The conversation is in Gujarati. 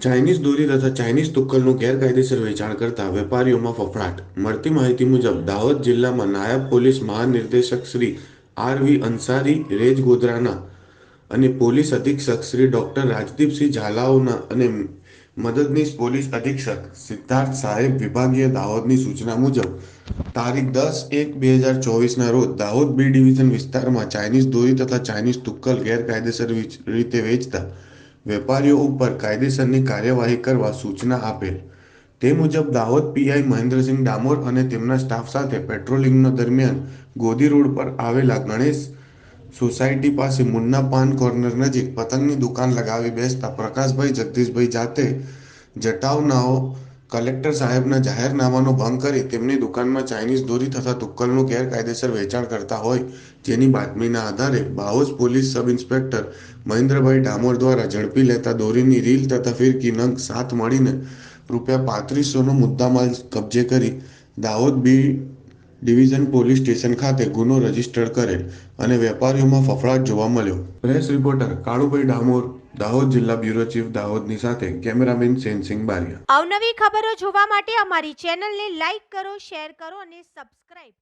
ચાઇનીઝ દોરી તથા ચાઇનીઝ તુક્કલનું ગેરકાયદેસર વેચાણ કરતા વેપારીઓમાં ફફડાટ. મળતી માહિતી મુજબ, દાહોદ જિલ્લામાં નાયબ પોલીસ મહાનિર્દેશક Shri R V Ansari, range ગોધરાના અને પોલીસ અધિક્ષક શ્રી ડોક્ટર રાજદીપસિંહ ઝાલાઓના અને મદદનીશ પોલીસ અધિક્ષક સિદ્ધાર્થ સાહેબ વિભાગીય દાહોદની સૂચના મુજબ, તારીખ દસ એક બે હજાર ચોવીસના રોજ દાહોદ બી ડિવિઝન વિસ્તારમાં ચાઇનીઝ દોરી તથા ચાઇનીઝ તુક્કલ ગેરકાયદેસર રીતે વેચતા વેપારીઓ ઉપર કાયદેસરની કાર્યવાહી કરવા સૂચના આપેલ. તે મુજબ, દાહોદ પીઆઈ મહેન્દ્રસિંહ ડામોર અને તેમના સ્ટાફ સાથે પેટ્રોલિંગનો દરમિયાન ગોદી રોડ પર આવેલા ગણેશ સોસાયટી પાસે મુન્ના પાન કોર્નર નજીક પતંગની દુકાન લગાવી બેસતા પ્રકાશભાઈ, જગદીશભાઈ જાતે જટાવનાઓ કલેક્ટર સાહેબના જાહેરનામાનો ભંગ કરી તેમની દુકાનમાં ચાઇનીઝ દોરી તથા તુક્કલનું ગેરકાયદેસર વેચાણ કરતા હોય, જેની બાતમીના આધારે બાહોશ police sub inspector Mahendrabhai Damor દ્વારા ઝડપી લેતા દોરીની રીલ તથા ફિરકી નંગ સાત મળીને રૂપિયા પાંત્રીસોનો મુદ્દામાલ કબજે કરી Dahod B division police station ખાતે ગુનો રજિસ્ટર કરેલ અને વેપારીઓમાં ફફડાટ જોવા મળ્યો. પ્રેસ રિપોર્ટર કાળુભાઈ ડામોર દાહોદ જિલ્લા બ્યુરો ચીફ દાહોદની સાથે કેમેરામેન સેનસિંહ બારિયા. અવનવી ખબરો જોવા માટે અમારી ચેનલને લાઈક કરો, શેર કરો અને સબસ્ક્રાઇબ